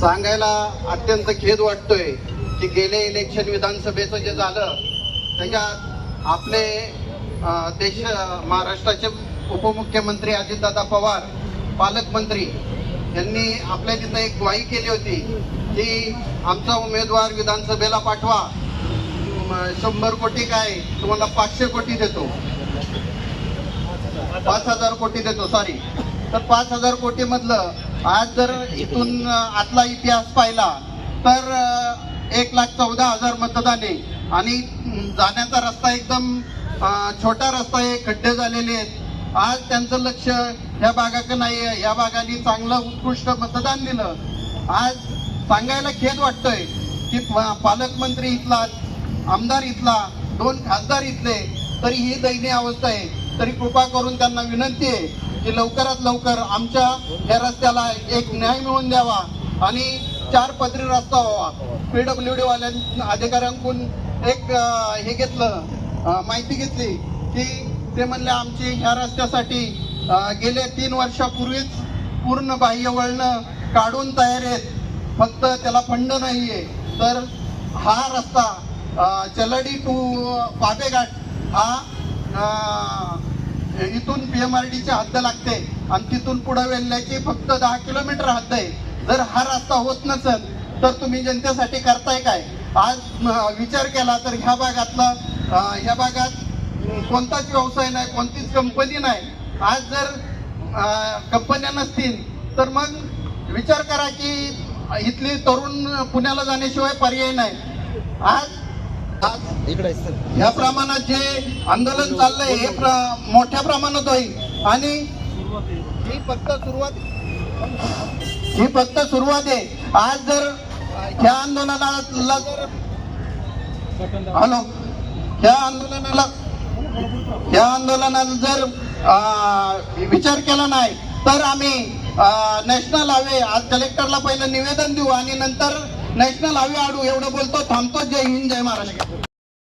सांगायला अत्यंत खेद वाटतोय की गेले इलेक्शन विधानसभेचं जे झालं त्याच्यात आपले देश महाराष्ट्राचे उपमुख्यमंत्री अजितदादा पवार पालकमंत्री यांनी आपल्या तिथं एक ग्वाही केली होती की आमचा उमेदवार विधानसभेला पाठवा. शंभर कोटी काय? तुम्हाला पाचशे कोटी देतो. पाच हजार कोटी देतो सॉरी तर पाच हजार कोटी मधलं आज जर इथून आतला इतिहास पाहिला तर एक लाख चौदा हजार मतदान आहे आणि जाण्याचा रस्ता एकदम छोटा रस्ता आहे खड्डे झालेले आहेत. आज त्यांचं लक्ष ह्या भागाकडे नाही आहे या भागाने चांगलं उत्कृष्ट मतदान दिलं. आज सांगायला खेद वाटतोय की पालकमंत्री इथला आमदार इथला दोन खासदार इथले तरी ही दयनीय अवस्था आहे. तरी कृपा करून त्यांना विनंती आहे की लवकरात लवकर आमच्या या रस्त्याला एक न्याय मिळवून द्यावा आणि चार पदरी रस्ता व्हावा. पीडब्ल्यू डी वाल्या अधिकाऱ्यांकडून एक हे घेतलं माहिती घेतली की ते म्हणले आमची ह्या रस्त्यासाठी गेल्या गेले तीन वर्षापूर्वीच पूर्ण बाह्य वळणं काढून तयार आहेत. फक्त त्याला फंड नाही आहे तर हा रस्ता चलडी टू पाबेघाट हा इथून पी एम आर डीची हद्द लागते आणि तिथून पुढे वेल्ल्याची फक्त दहा किलोमीटर हद्द आहे. जर हा रस्ता होत नसेल तर तुम्ही जनतेसाठी करताय काय? आज विचार केला तर ह्या भागातला ह्या भागात कोणताच व्यवसाय नाही कोणतीच कंपनी नाही. आज जर कंपन्या नसतील तर मग विचार करा की इथली तरुण पुण्याला जाण्याशिवाय पर्याय नाही. आज या प्रमाणात जे आंदोलन चाललंय हे प्र- मोठ्या प्रमाणात होईल. आणि ही फक्त सुरुवात. ही फक्त सुरुवात आहे. आज जर ह्या आंदोलनाला जर हॅलो. ह्या आंदोलनाला ह्या आंदोलनाला जर विचार केला नाही तर आम्ही नॅशनल हायवे आज कलेक्टरला पहिलं निवेदन देऊ आणि नंतर नॅशनल हायवे आडू एवढं बोलतो थांबतो. जय हिंद जय महाराष्ट्र.